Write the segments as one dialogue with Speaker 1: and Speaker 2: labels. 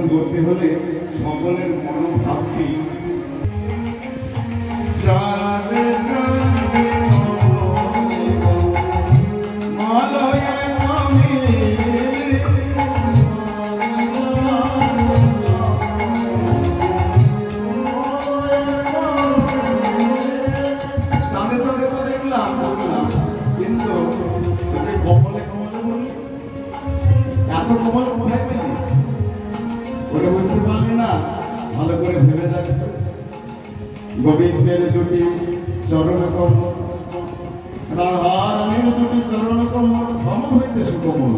Speaker 1: পরিবর্তন করতে হলে সকলের মনোভাবকে চাঁদে গোবিন্দের দুটি চরণ কমল রাধারানীর দুটি চরণ কমল কমল হইতে সুকমল।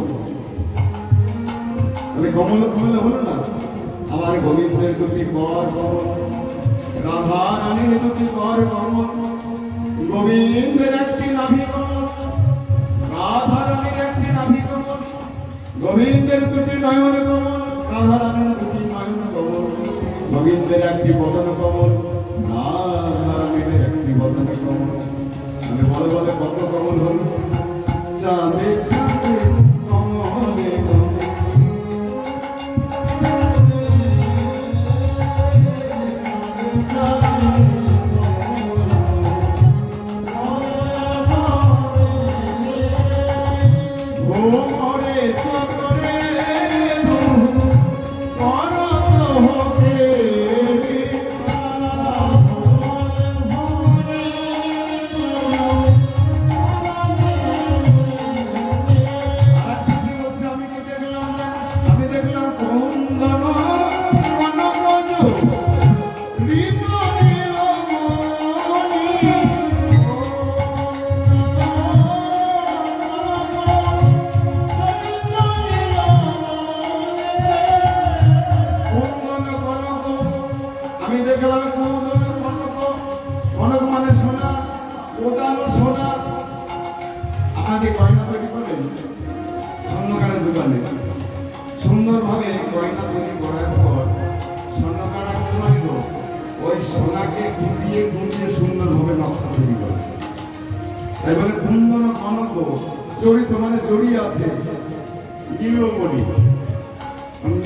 Speaker 1: তাহলে কমল কমলে হলো না? আবার গোবিন্দের দুটি কর কমল রাধারানীর দুটি কর কমল গোবিন্দের একটি নাভি কমল রাধারানীর একটি নাভি কমল গোবিন্দের দুটি নয়ন কমল। রাধারানীর দুটি নয়ন কমল। গোবিন্দের একটি বদন কমল। মানে বলে বলে কত কমন হল চাঁদে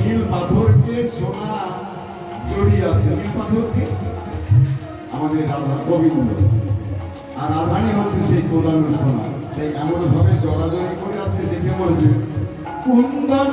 Speaker 1: নীল পাথরকে সোনা জড়িয়ে আছে। নীল পাথরকে? আমাদের রাধা গোবিন্দ। আর রাধানি হচ্ছে সেই প্রধান সোনা। তাই এমন ভাবে জড়াজড়ি করে আছে দেখে বলছে কুন্দন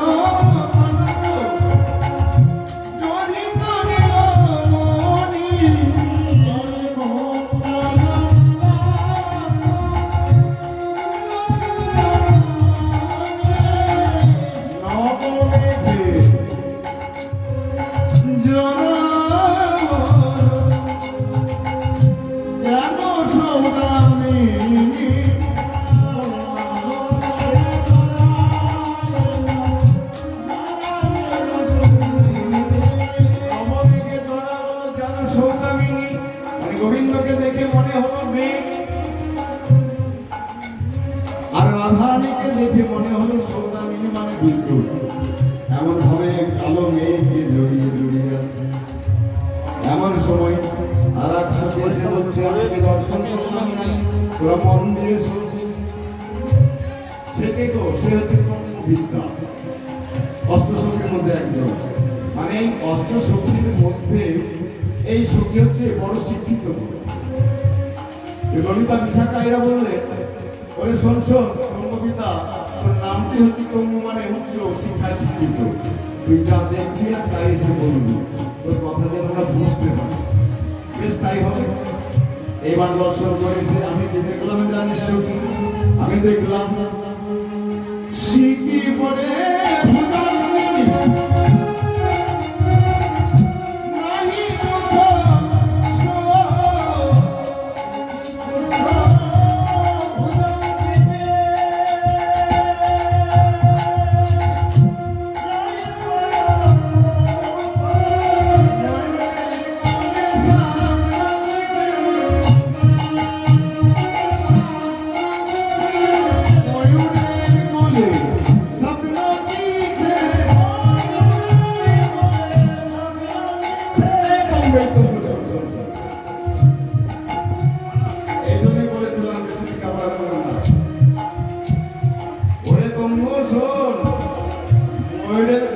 Speaker 1: রাধারানীকে দেখে মনে হলো সৌদামিনী মানে বিদ্যুৎ এমন ভাবে কালো মেঘকে জড়িয়ে জড়িয়ে আছে। এমন সময় আর এক সাথে এসে বলছে, আমাকে দর্শন করলাম না তোরা মন দিয়ে সে কে গো? সে হচ্ছে বিদ্যা অষ্টশক্তির মধ্যে একজন। মানে এই অষ্টশক্তির মধ্যে এই শক্তি হচ্ছে বড় শিক্ষিত ললিতা বিশাখা এরা বললে, ওরে শোন শোন দেখলাম। শিখি পরে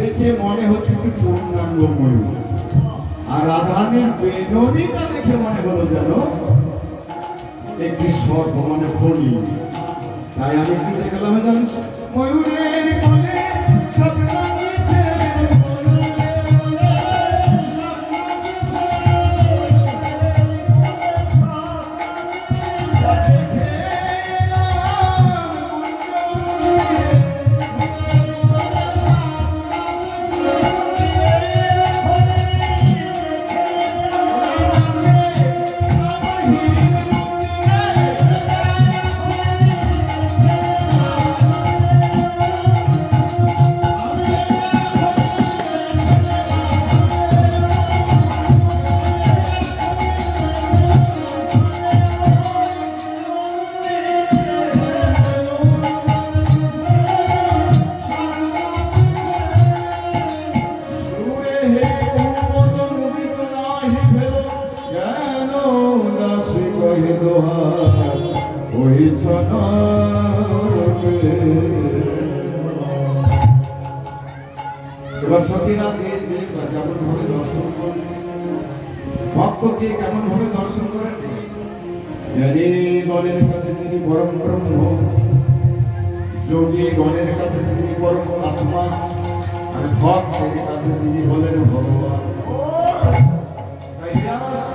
Speaker 1: দেখে মনে হচ্ছে একটু পূর্ণাঙ্গ ময়ূর। আর রাধানের বেদনীটা দেখে মনে হলো যেন একটি সর্ব মানে ফলি তাই আমি কি দেখলাম জানিস? ময়ূরের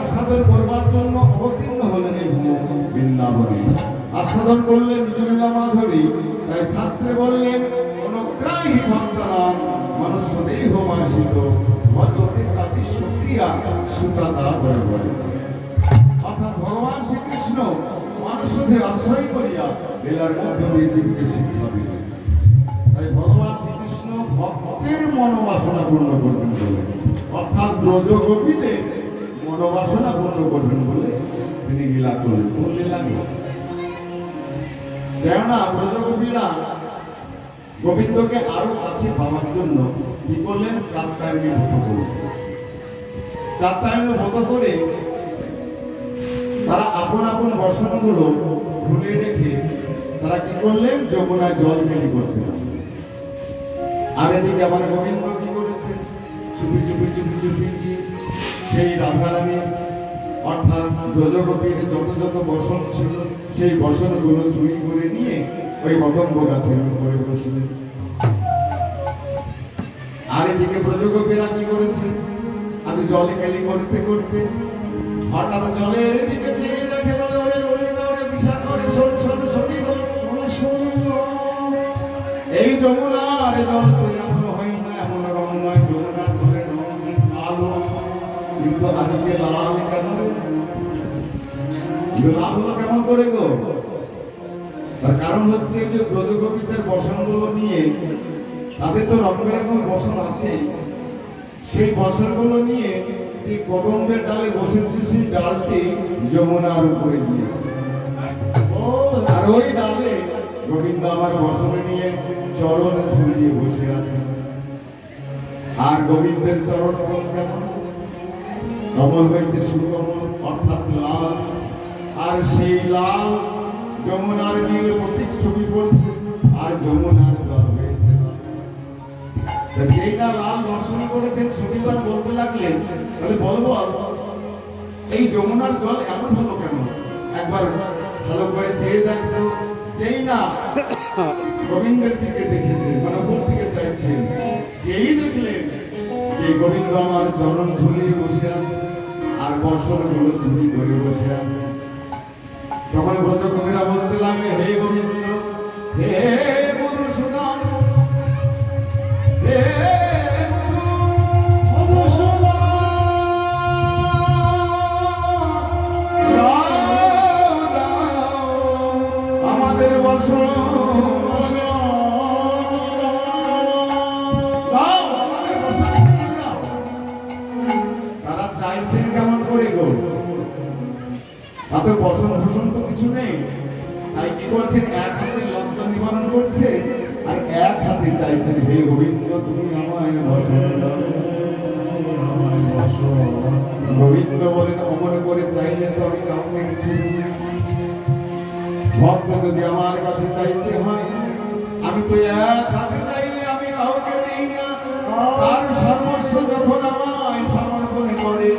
Speaker 1: আস্বাদন করবার জন্য অবতীর্ণ হলেন এই বৃন্দাবনে। আস্বাদন করলেন নিজলীলা মাধুরী তাই শাস্ত্রে বললেন, অনুগ্রাহী মনুষ্য দেহ মাসিত ভজতে তাতি সুক্রিয়া সুতাতা করে। বলে অর্থাৎ ভগবান শ্রীকৃষ্ণ মানুষদের আশ্রয় করিয়া লীলার মধ্য জীবকে শিক্ষা দিলেন। তাই ভগবান শ্রীকৃষ্ণ ভক্তের মনোবাসনা পূর্ণ করবেন বলে, অর্থাৎ ব্রজ মনোবাসনা পূর্ণ করবেন বলে তিনি লীলা করলেন। কোন লীলা? কেননা ব্রজ গোপীরা গোবিন্দকে আরও কাছে পাওয়ার জন্য কি করলেন? কাত্তায়নের মতো করলেন করে তারা আপন আপন বসনগুলো ভুলে রেখে তারা কি করলেন? যমুনায় জল মেলি করতে আর এদিকে আমার গোবিন্দ কি করেছে? চুপি চুপি চুপি চুপি সেই রাধারানী, অর্থাৎ ব্রজগোপীর যত যত বসন ছিল, সেই বসনগুলো চুরি করে নিয়ে ওই কদম্ব গাছের উপরে বসলেন। আর এদিকে ব্রজগোপীরা কি করেছে? আমি জলে খেলি করতে করতে হঠাৎ জলের দিকে চেয়ে দেখে বলে, ওরে ওরে ওরে বিশাল করে শোন শোন। এই জল তো এমন হয় না, এমন রং নয়, যমুনার জলের রং কি কিন্তু আজকে লাল কেন? লাল হলো কেমন করে গো? তার কারণ হচ্ছে যে ব্রজগোপীদের বসনগুলো নিয়ে তাদের তো রং বেরঙের বসন আছে। সেই বসনগুলো নিয়ে যে কদম্বের ডালে বসেছে, সেই ডালটি যমুনার উপরে দিয়েছে। আর ওই ডালে গোবিন্দ আমার বসনে নিয়ে চরণ ঝুলিয়ে বসে আছে। আর গোবিন্দের চরণ কমল কেমন কমল হইতে সুকমল, অর্থাৎ লাল। আর সেই লাল যমুনার নীল প্রতীক ছবি পড়ছে আর লাল। যেইটা লাল দর্শন করেছেন শনিবার বলতে লাগলেন, তাহলে বলব, এই যমুনার জল এমন হলো কেন? একবার ভালো করে চেয়ে দেখতো। যেই না গোবিন্দের দিকে দেখেছে মানে কোন দিকে চাইছেন সেই দেখলেন যে গোবিন্দ আমার চরণ ঝুলিয়ে বসে আছে, আর বসনগুলো চুরি করে বসে আছে। তখন ব্রজ কবিরা বলতে লাগলে, হে গোবিন্দ, হে হাতে বসন ভূষণ তো কিছু নেই। তাই কি করেছেন? এক লজ্জা নিবারণ করছে। আর এক হাতে চাইছেন হে গোবিন্দ, তুমি আমায় দাও গোবিন্দ বলেন, অমন করে চাইলে তো আমি কাউকে কিছু ভক্ত যদি আমার কাছে চাইতে হয়, আমি তো এক হাতে চাইলে আমি কাউকে দিই না। তার সর্বস্ব যখন আমায় সমর্পণ করে,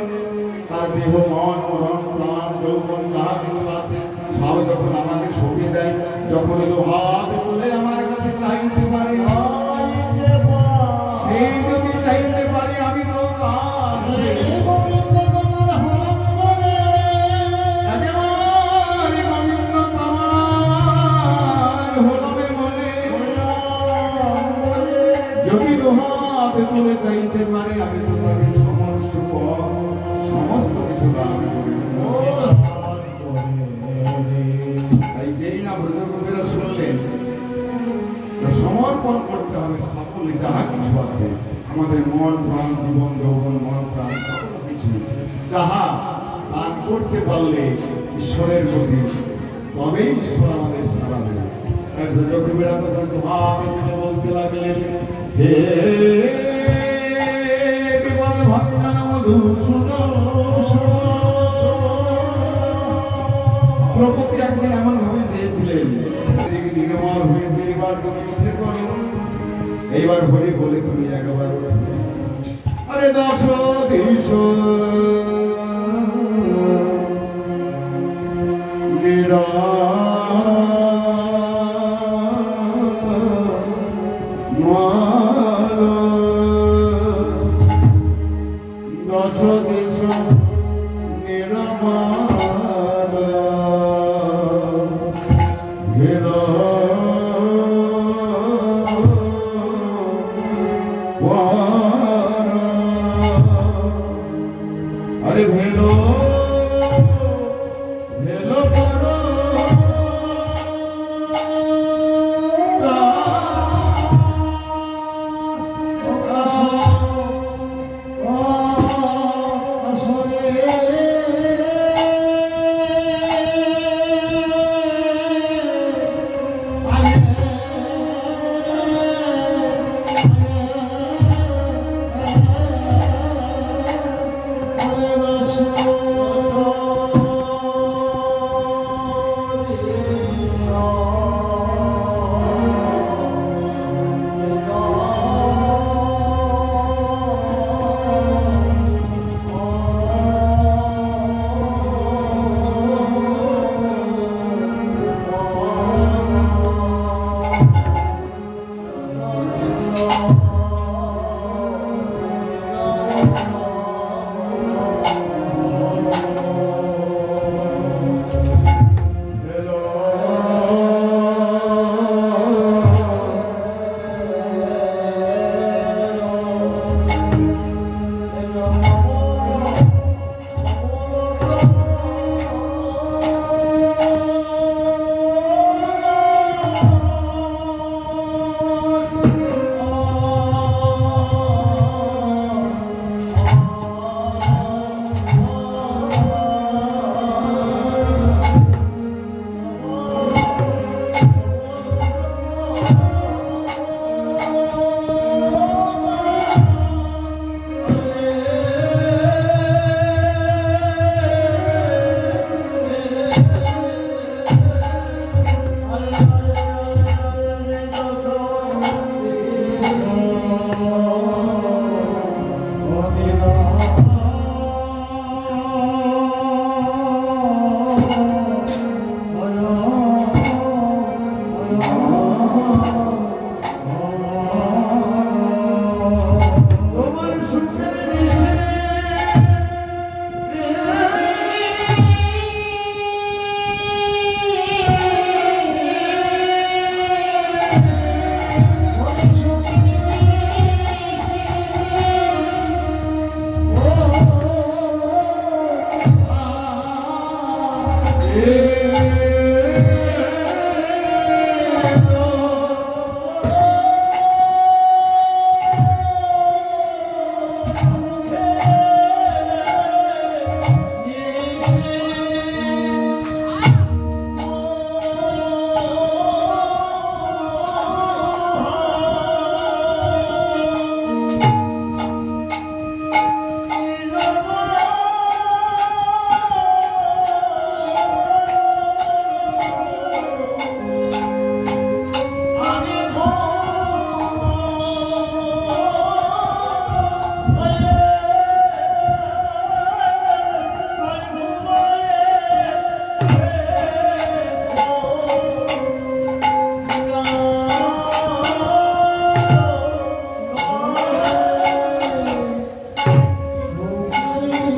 Speaker 1: তার দেহ, মন মরণ প্রাণ, যৌবন যাহা কিছু আছে, সব যখন আমাকে সঁপে দেয়, যখন দু চাইতে পারে ঈশ্বরের প্রতি তবেই ঈশ্বর আমাদের সারা দেবে। ব্রজকবিরা তখন তুলে বলতে লাগলেন হে মধু দ্রৌপদী একদিন এমন ভাবে চেয়েছিলেন নিগমার হয়েছে, এবার তুমি উঠে করো এইবার হরি বলে তুমি একবার আরে দিশ দশ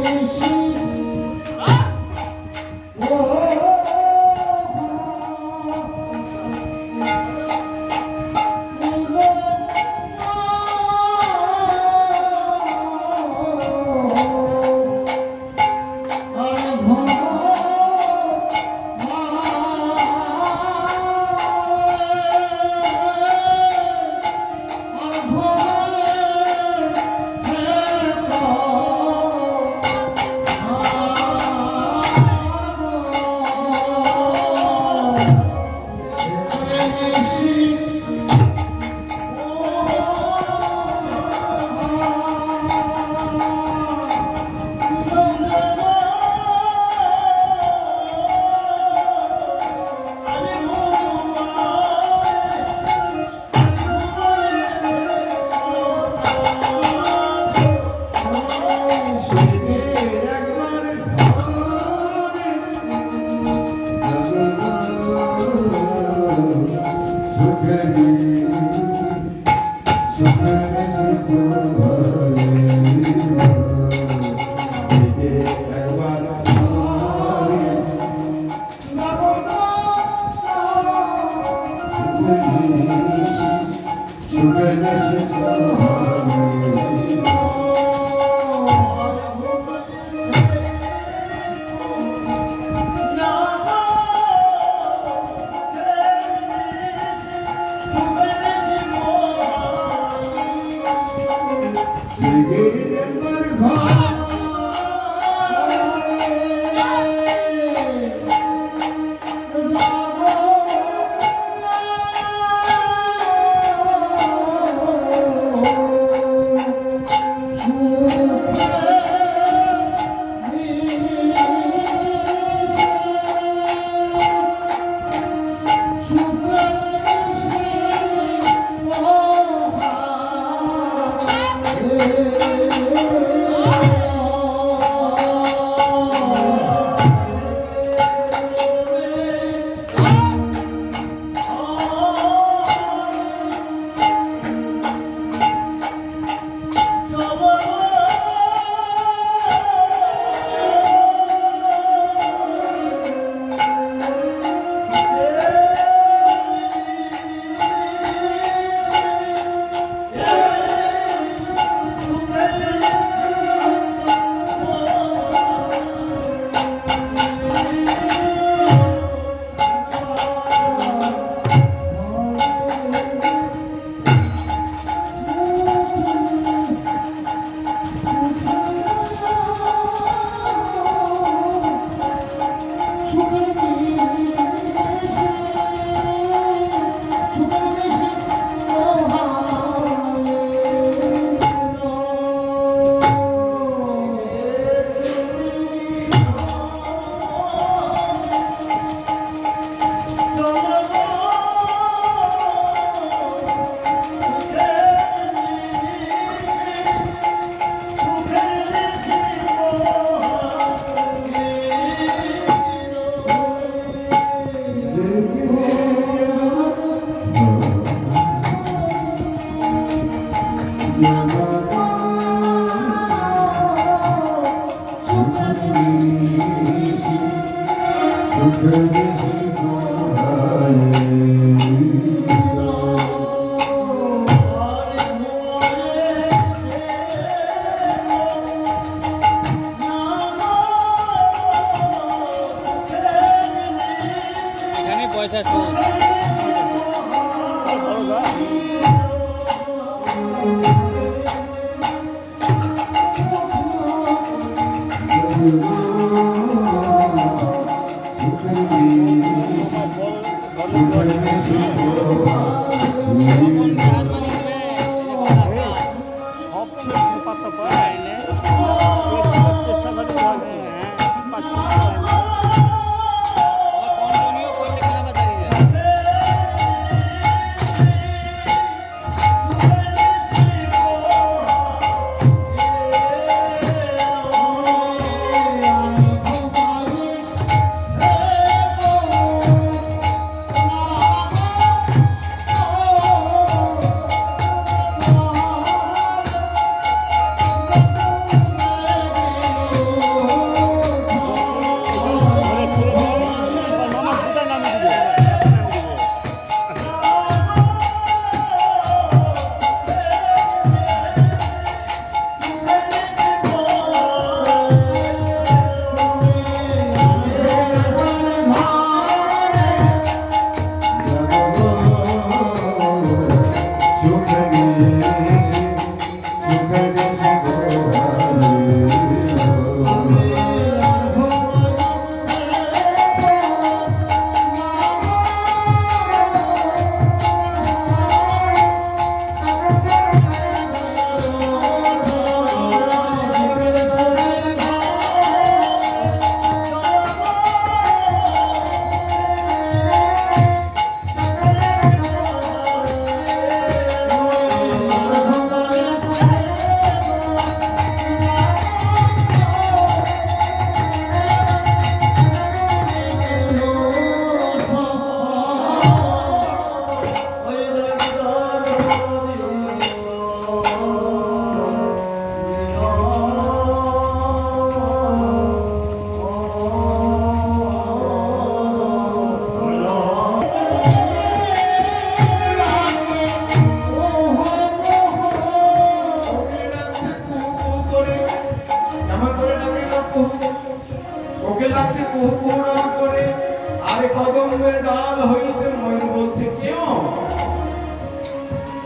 Speaker 1: Krishna. ঘর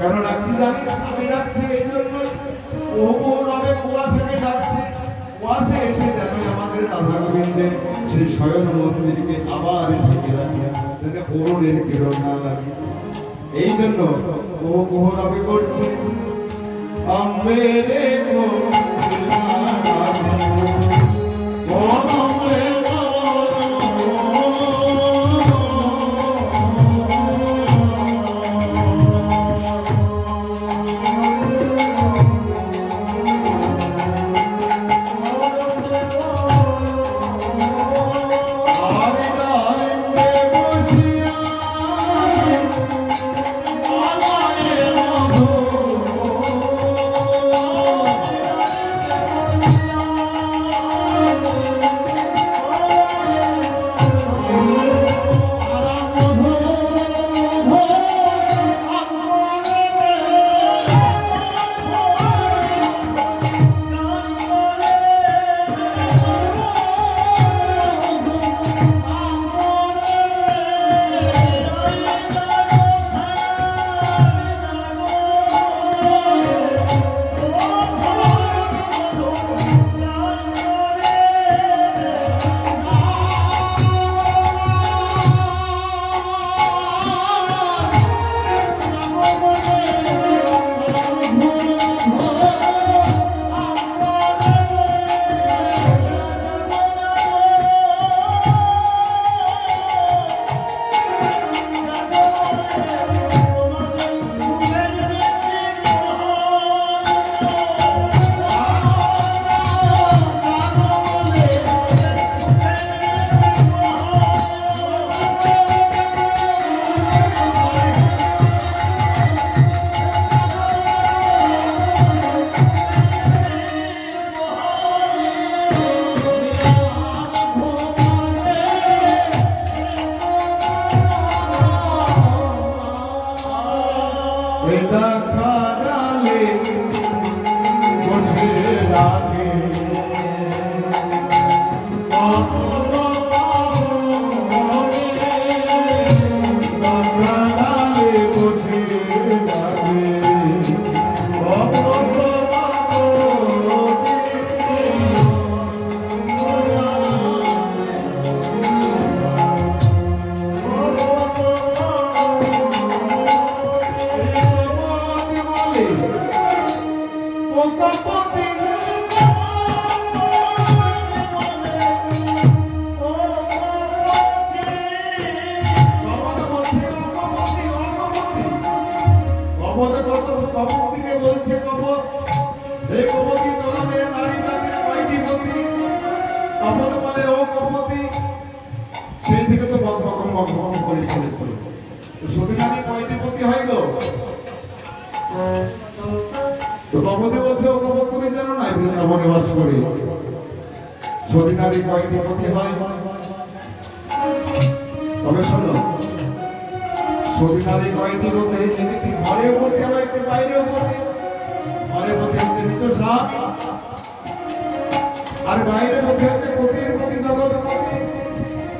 Speaker 1: কেন ডাকছি জানিস আমি ডাকছি এই জন্য। ও ও রবে কুয়াশাকে ডাকছে। কুয়াশা এসে যেন আমাদের রাধা গোবিন্দের সেই স্বয়ং মন্দিরকে আবার ঢেকে রাখে যাতে অরুণের কিরণ না লাগে। এই জন্য ও কুহ রবে করছে আম্বে রে কয়টি পতি হয়